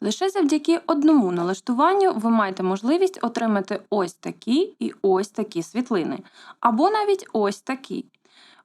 Лише завдяки одному налаштуванню ви маєте можливість отримати ось такі і ось такі світлини, або навіть ось такі.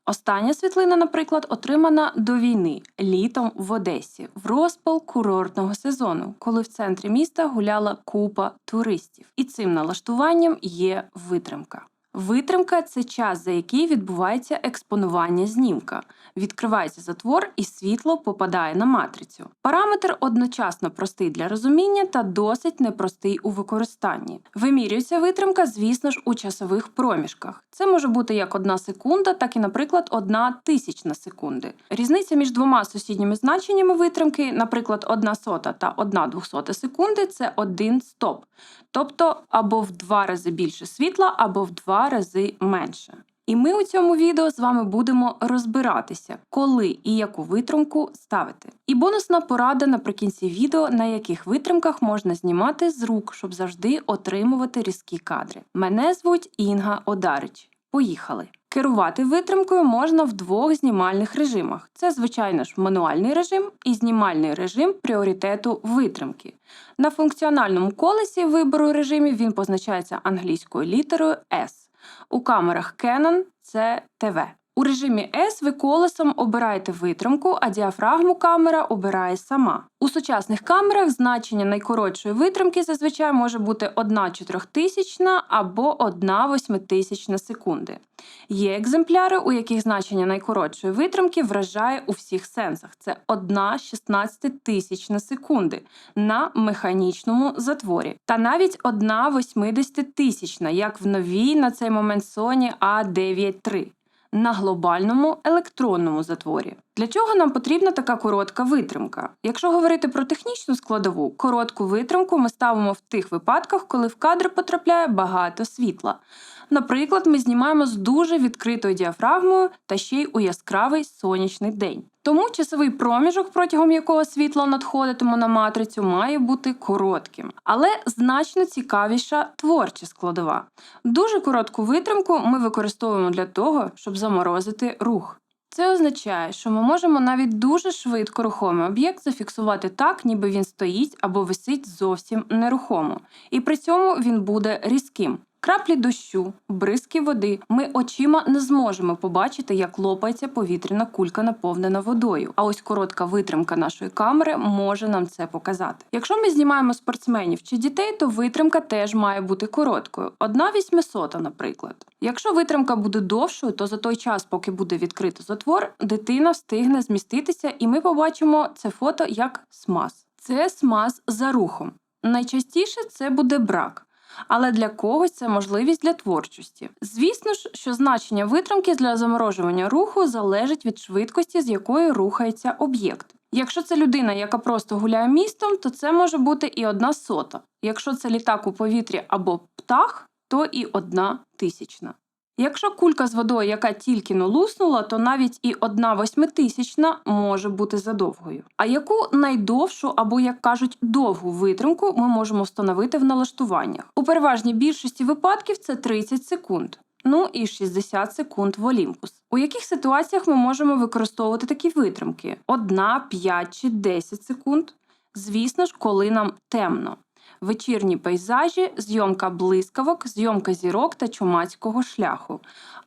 Остання світлина, наприклад, отримана до війни літом в Одесі в розпал курортного сезону, коли в центрі міста гуляла купа туристів. І цим налаштуванням є витримка. Витримка це час, за який відбувається експонування знімка. Відкривається затвор і світло попадає на матрицю. Параметр одночасно простий для розуміння та досить непростий у використанні. Вимірюється витримка, звісно ж, у часових проміжках. Це може бути як одна секунда, так і, наприклад, одна тисячна секунди. Різниця між двома сусідніми значеннями витримки, наприклад, одна сота та одна двохсота секунди це один стоп. Тобто або в два рази більше світла, або в два рази менше. І ми у цьому відео з вами будемо розбиратися, коли і яку витримку ставити. І бонусна порада наприкінці відео, на яких витримках можна знімати з рук, щоб завжди отримувати різкі кадри. Мене звуть Інга Одарич. Поїхали! Керувати витримкою можна в двох знімальних режимах: це, звичайно ж, мануальний режим і знімальний режим пріоритету витримки. На функціональному колесі вибору режимів він позначається англійською літерою S. У камерах Canon це TV. У режимі S ви колесом обираєте витримку, а діафрагму камера обирає сама. У сучасних камерах значення найкоротшої витримки зазвичай може бути 1 чотирьохтисячна або 1 восьмитисячна секунди. Є екземпляри, у яких значення найкоротшої витримки вражає у всіх сенсах. Це 1 шістнадцятитисячна секунди на механічному затворі. Та навіть 1 восьмидесятитисячна, як в новій на цей момент Sony A9 III на глобальному електронному затворі. Для чого нам потрібна така коротка витримка? Якщо говорити про технічну складову, коротку витримку ми ставимо в тих випадках, коли в кадр потрапляє багато світла. Наприклад, ми знімаємо з дуже відкритою діафрагмою та ще й у яскравий сонячний день. Тому часовий проміжок, протягом якого світло надходитиме на матрицю, має бути коротким, але значно цікавіша творча складова. Дуже коротку витримку ми використовуємо для того, щоб заморозити рух. Це означає, що ми можемо навіть дуже швидко рухомий об'єкт зафіксувати так, ніби він стоїть або висить зовсім нерухомо, і при цьому він буде різким. Краплі дощу, бризки води. Ми очима не зможемо побачити, як лопається повітряна кулька, наповнена водою. А ось коротка витримка нашої камери може нам це показати. Якщо ми знімаємо спортсменів чи дітей, то витримка теж має бути короткою. Одна вісьмисота, наприклад. Якщо витримка буде довшою, то за той час, поки буде відкрито затвор, дитина встигне зміститися, і ми побачимо це фото як смаз. Це смаз за рухом. Найчастіше це буде брак але для когось це можливість для творчості. Звісно ж, що значення витримки для заморожування руху залежить від швидкості, з якою рухається об'єкт. Якщо це людина, яка просто гуляє містом, то це може бути і одна сота. Якщо це літак у повітрі або птах, то і одна тисячна. Якщо кулька з водою, яка тільки но луснула, то навіть і одна восьмитисячна може бути задовгою. А яку найдовшу або, як кажуть, довгу витримку ми можемо встановити в налаштуваннях? У переважній більшості випадків це 30 секунд. Ну і 60 секунд в Олімпус. У яких ситуаціях ми можемо використовувати такі витримки? Одна, 5 чи 10 секунд? Звісно ж, коли нам темно вечірні пейзажі, зйомка блискавок, зйомка зірок та чумацького шляху,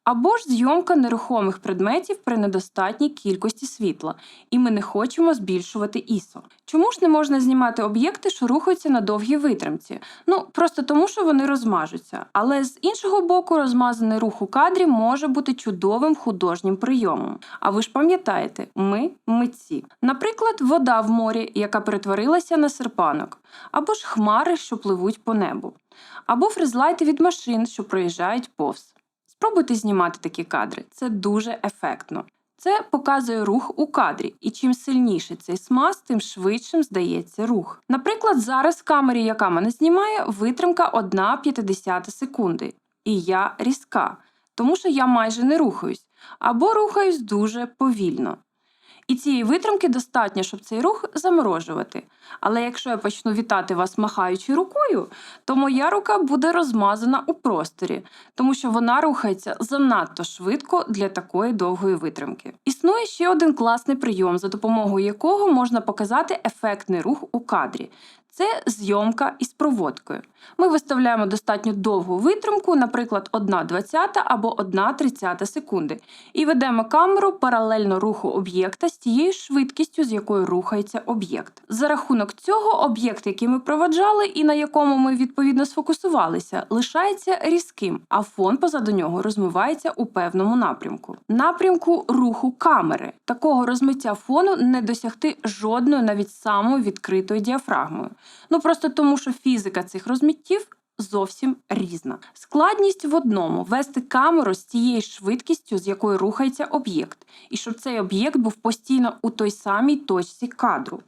або ж зйомка нерухомих предметів при недостатній кількості світла, і ми не хочемо збільшувати ІСО. Чому ж не можна знімати об'єкти, що рухаються на довгій витримці? Ну просто тому, що вони розмажуться. Але з іншого боку, розмазаний рух у кадрі може бути чудовим художнім прийомом. А ви ж пам'ятаєте, ми митці. Наприклад, вода в морі, яка перетворилася на серпанок, або ж хмари, що пливуть по небу, або фризлайти від машин, що проїжджають повз. Спробуйте знімати такі кадри, це дуже ефектно. Це показує рух у кадрі, і чим сильніший цей смаз, тим швидшим здається рух. Наприклад, зараз в камері, яка мене знімає, витримка 1,50 секунди. І я різка, тому що я майже не рухаюсь, або рухаюсь дуже повільно. І цієї витримки достатньо, щоб цей рух заморожувати. Але якщо я почну вітати вас махаючи рукою, то моя рука буде розмазана у просторі, тому що вона рухається занадто швидко для такої довгої витримки. Існує ще один класний прийом, за допомогою якого можна показати ефектний рух у кадрі. Це зйомка із проводкою. Ми виставляємо достатньо довгу витримку, наприклад, 1,20 або 1,30 секунди, і ведемо камеру паралельно руху об'єкта з тією швидкістю, з якою рухається об'єкт. За рахунок цього, об'єкт, який ми проваджали і на якому ми відповідно сфокусувалися, лишається різким, а фон позаду нього розмивається у певному напрямку. Напрямку руху камери. Такого розмиття фону не досягти жодною навіть самою відкритою діафрагмою. Ну просто тому, що фізика цих розміттів зовсім різна. Складність в одному вести камеру з тією швидкістю, з якою рухається об'єкт, і щоб цей об'єкт був постійно у той самій точці кадру.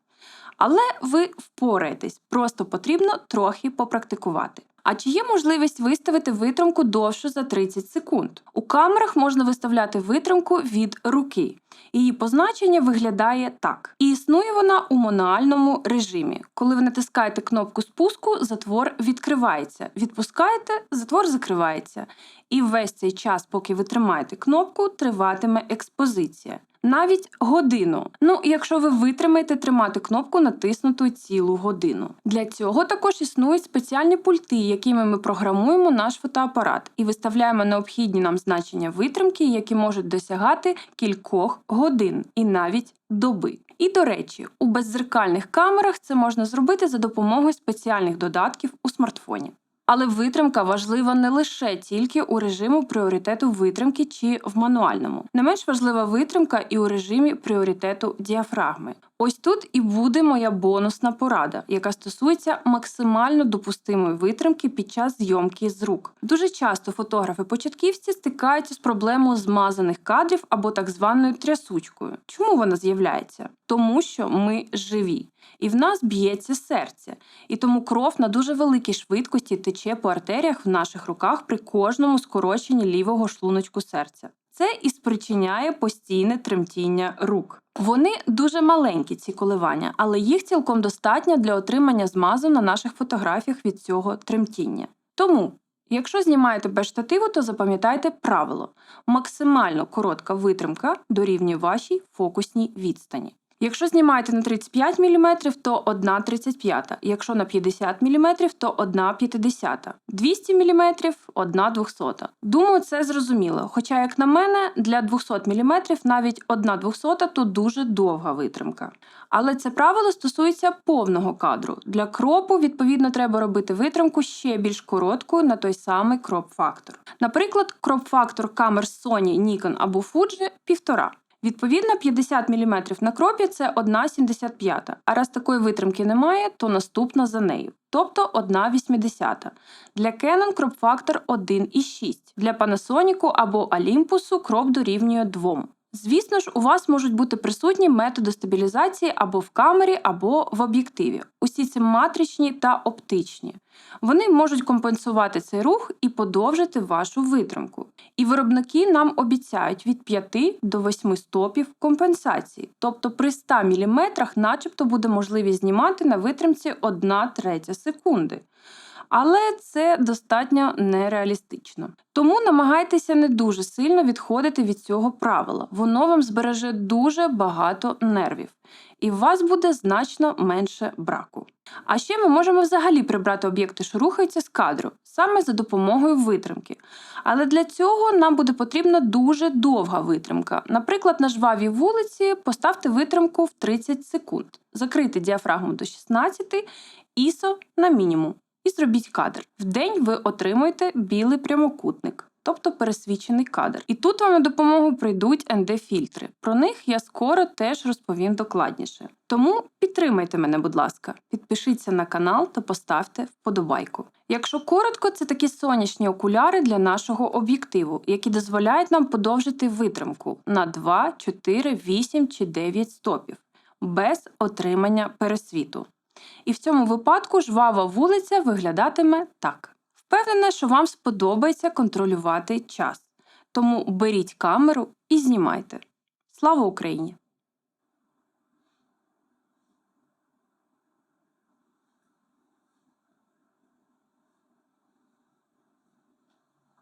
Але ви впораєтесь, просто потрібно трохи попрактикувати. А чи є можливість виставити витримку довшу за 30 секунд? У камерах можна виставляти витримку від руки. Її позначення виглядає так. І існує вона у мануальному режимі. Коли ви натискаєте кнопку спуску, затвор відкривається. Відпускаєте, затвор закривається. І весь цей час, поки ви тримаєте кнопку, триватиме експозиція. Навіть годину. Ну, якщо ви витримаєте тримати кнопку натиснуту цілу годину. Для цього також існують спеціальні пульти, якими ми програмуємо наш фотоапарат і виставляємо необхідні нам значення витримки, які можуть досягати кількох годин і навіть доби. І до речі, у беззеркальних камерах це можна зробити за допомогою спеціальних додатків у смартфоні. Але витримка важлива не лише тільки у режиму пріоритету витримки чи в мануальному. Не менш важлива витримка і у режимі пріоритету діафрагми. Ось тут і буде моя бонусна порада, яка стосується максимально допустимої витримки під час зйомки з рук. Дуже часто фотографи-початківці стикаються з проблемою змазаних кадрів або так званою трясучкою. Чому вона з'являється? Тому що ми живі, і в нас б'ється серце, і тому кров на дуже великій швидкості тече по артеріях в наших руках при кожному скороченні лівого шлуночку серця. Це і спричиняє постійне тремтіння рук. Вони дуже маленькі, ці коливання, але їх цілком достатньо для отримання змазу на наших фотографіях від цього тремтіння. Тому, якщо знімаєте без штативу, то запам'ятайте правило: максимально коротка витримка дорівнює вашій фокусній відстані. Якщо знімаєте на 35 мм, то 1,35, якщо на 50 мм, то 1,50, 200 мм – 1,200. Думаю, це зрозуміло. Хоча, як на мене, для 200 мм навіть 1,200 – то дуже довга витримка. Але це правило стосується повного кадру. Для кропу, відповідно, треба робити витримку ще більш короткою на той самий кроп-фактор. Наприклад, кроп-фактор камер Sony, Nikon або Fuji – 1,5. Відповідно, 50 мм на кропі це 1,75, а раз такої витримки немає, то наступна за нею, тобто 1,80. Для Canon кроп-фактор 1,6. Для Panasonic або Olympus кроп дорівнює 2. Звісно ж, у вас можуть бути присутні методи стабілізації або в камері, або в об'єктиві. Усі ці матричні та оптичні. Вони можуть компенсувати цей рух і подовжити вашу витримку. І виробники нам обіцяють від 5 до 8 стопів компенсації. Тобто при 100 мм начебто буде можливість знімати на витримці 1 третя секунди. Але це достатньо нереалістично. Тому намагайтеся не дуже сильно відходити від цього правила. Воно вам збереже дуже багато нервів, і в вас буде значно менше браку. А ще ми можемо взагалі прибрати об'єкти, що рухаються з кадру, саме за допомогою витримки. Але для цього нам буде потрібна дуже довга витримка. Наприклад, на жвавій вулиці поставте витримку в 30 секунд, закрийте діафрагму до 16, ISO на мінімум і зробіть кадр. В день ви отримуєте білий прямокутник, тобто пересвічений кадр. І тут вам на допомогу прийдуть ND-фільтри. Про них я скоро теж розповім докладніше. Тому підтримайте мене, будь ласка, підпишіться на канал та поставте вподобайку. Якщо коротко, це такі сонячні окуляри для нашого об'єктиву, які дозволяють нам подовжити витримку на 2, 4, 8 чи 9 стопів без отримання пересвіту. І в цьому випадку жвава вулиця виглядатиме так. Впевнена, що вам сподобається контролювати час. Тому беріть камеру і знімайте. Слава Україні!